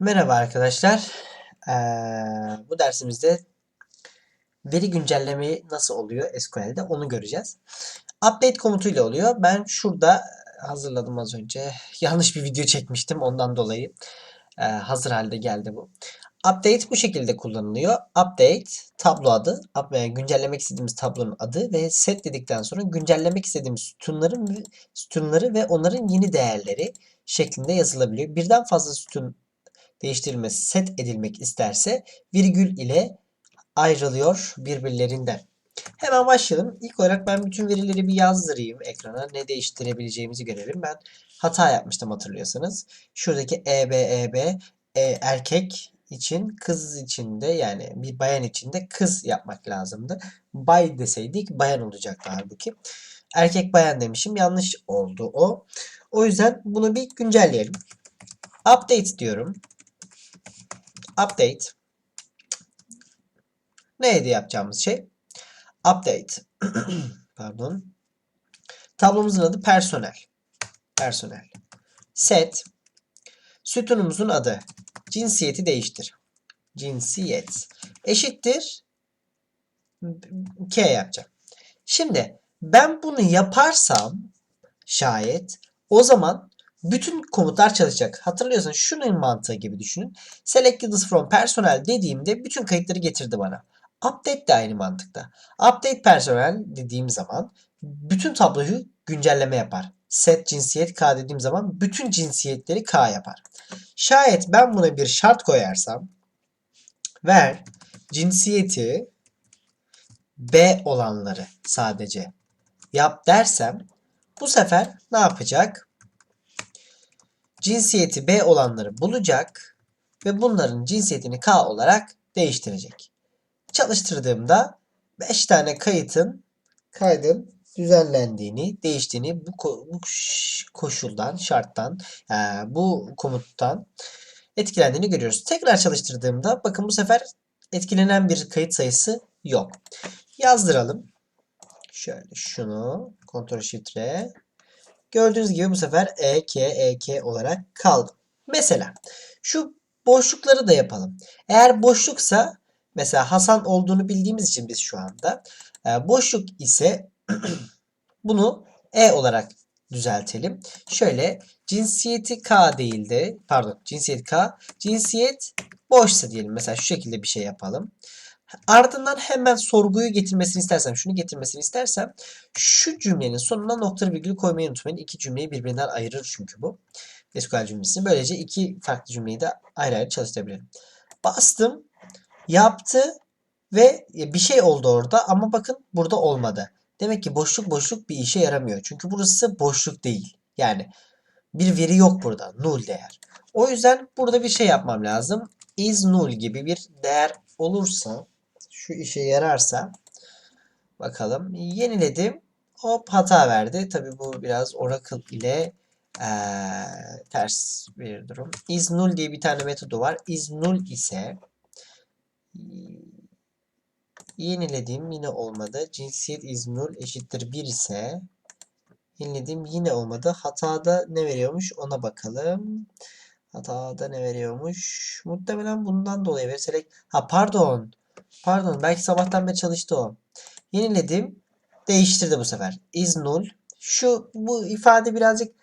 Merhaba arkadaşlar. Ee, bu dersimizde veri güncelleme nasıl oluyor SQL'de onu göreceğiz. Update komutuyla oluyor. Ben şurada hazırladım az önce. Yanlış bir video çekmiştim ondan dolayı e, hazır halde geldi bu. Update bu şekilde kullanılıyor. Update tablo adı, e, güncellemek istediğimiz tablonun adı ve set dedikten sonra güncellemek istediğimiz sütunların sütunları ve onların yeni değerleri şeklinde yazılabiliyor. Birden fazla sütun değiştirilmesi set edilmek isterse virgül ile ayrılıyor birbirlerinden. Hemen başlayalım. İlk olarak ben bütün verileri bir yazdırayım ekrana. Ne değiştirebileceğimizi görelim. Ben hata yapmıştım hatırlıyorsanız. Şuradaki EB, EB e, erkek için kız için de yani bir bayan için de kız yapmak lazımdı. Bay deseydik bayan olacaktı halbuki. Erkek bayan demişim. Yanlış oldu o. O yüzden bunu bir güncelleyelim. Update diyorum. Update. Neydi yapacağımız şey? Update. Pardon. Tablomuzun adı personel. Personel. Set. Sütunumuzun adı. Cinsiyeti değiştir. Cinsiyet. Eşittir. K yapacağım. Şimdi ben bunu yaparsam şayet o zaman bütün komutlar çalışacak. Hatırlıyorsanız şunun mantığı gibi düşünün. Select yıldız from personel dediğimde bütün kayıtları getirdi bana. Update de aynı mantıkta. Update personel dediğim zaman bütün tabloyu güncelleme yapar. Set cinsiyet K dediğim zaman bütün cinsiyetleri K yapar. Şayet ben buna bir şart koyarsam ver cinsiyeti B olanları sadece yap dersem bu sefer ne yapacak? Cinsiyeti B olanları bulacak ve bunların cinsiyetini K olarak değiştirecek. Çalıştırdığımda 5 tane kayıtın kaydın düzenlendiğini, değiştiğini bu, ko- bu koşuldan, şarttan, e, bu komuttan etkilendiğini görüyoruz. Tekrar çalıştırdığımda bakın bu sefer etkilenen bir kayıt sayısı yok. Yazdıralım. Şöyle şunu Ctrl Shift R. Gördüğünüz gibi bu sefer EK EK olarak kaldı. Mesela şu boşlukları da yapalım. Eğer boşluksa mesela Hasan olduğunu bildiğimiz için biz şu anda e, boşluk ise bunu E olarak düzeltelim. Şöyle cinsiyeti K değil de pardon cinsiyet K cinsiyet boşsa diyelim. Mesela şu şekilde bir şey yapalım. Ardından hemen sorguyu getirmesini istersem, şunu getirmesini istersem şu cümlenin sonuna nokta virgül koymayı unutmayın. İki cümleyi birbirinden ayırır çünkü bu. SQL cümlesi. Böylece iki farklı cümleyi de ayrı ayrı çalıştırabilirim. Bastım, yaptı ve bir şey oldu orada ama bakın burada olmadı. Demek ki boşluk boşluk bir işe yaramıyor. Çünkü burası boşluk değil. Yani bir veri yok burada. Null değer. O yüzden burada bir şey yapmam lazım. Is null gibi bir değer olursa şu işe yararsa bakalım yeniledim. Hop hata verdi. Tabi bu biraz Oracle ile eee, ters bir durum. Is null diye bir tane metodu var. Is null ise yeniledim yine olmadı. Cinsiyet is null eşittir 1 ise yeniledim yine olmadı. Hatada ne veriyormuş ona bakalım. Hatada ne veriyormuş? Muhtemelen bundan dolayı. Select... Ha pardon. Pardon belki sabahtan beri çalıştı o. Yeniledim. Değiştirdi bu sefer. Is null. Şu bu ifade birazcık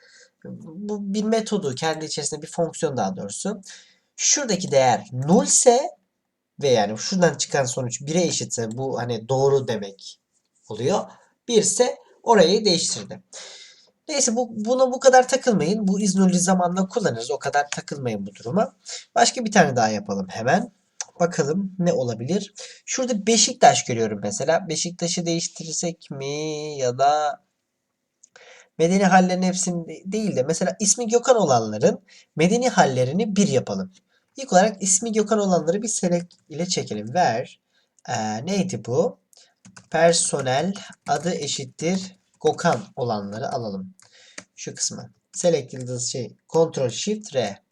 bu bir metodu kendi içerisinde bir fonksiyon daha doğrusu. Şuradaki değer null ise ve yani şuradan çıkan sonuç 1'e eşitse bu hani doğru demek oluyor. 1 ise orayı değiştirdi. Neyse bu, buna bu kadar takılmayın. Bu iznulli zamanla kullanırız. O kadar takılmayın bu duruma. Başka bir tane daha yapalım hemen. Bakalım ne olabilir. Şurada Beşiktaş görüyorum mesela. Beşiktaş'ı değiştirirsek mi ya da medeni hallerin hepsini de- değil de mesela ismi Gökhan olanların medeni hallerini bir yapalım. İlk olarak ismi Gökhan olanları bir select ile çekelim. Ver. Ee, neydi bu? Personel adı eşittir Gökhan olanları alalım. Şu kısmı. Select yıldız şey Ctrl Shift R.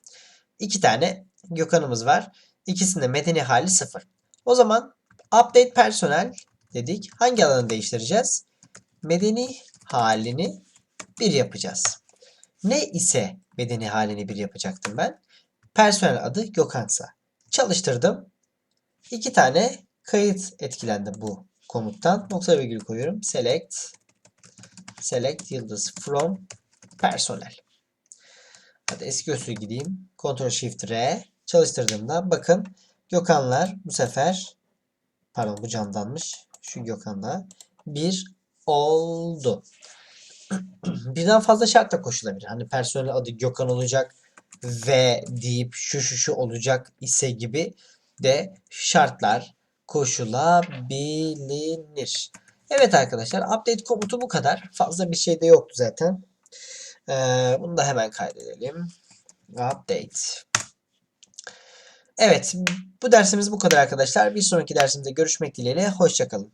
İki tane Gökhan'ımız var. İkisinde medeni hali sıfır. O zaman update personel dedik. Hangi alanı değiştireceğiz? Medeni halini bir yapacağız. Ne ise medeni halini bir yapacaktım ben? Personel adı Gökhan'sa. Çalıştırdım. İki tane kayıt etkilendi bu komuttan. Nokta virgül koyuyorum. Select select yıldız from personel. Hadi eski usul gideyim. Ctrl Shift R çalıştırdığımda bakın Gökhanlar bu sefer pardon bu candanmış. Şu Gökhan'la bir oldu. Birden fazla şart da koşulabilir. Hani personel adı Gökhan olacak ve deyip şu şu şu olacak ise gibi de şartlar koşulabilir. Evet arkadaşlar update komutu bu kadar. Fazla bir şey de yoktu zaten. Ee, bunu da hemen kaydedelim. Update. Evet bu dersimiz bu kadar arkadaşlar. Bir sonraki dersimizde görüşmek dileğiyle. Hoşçakalın.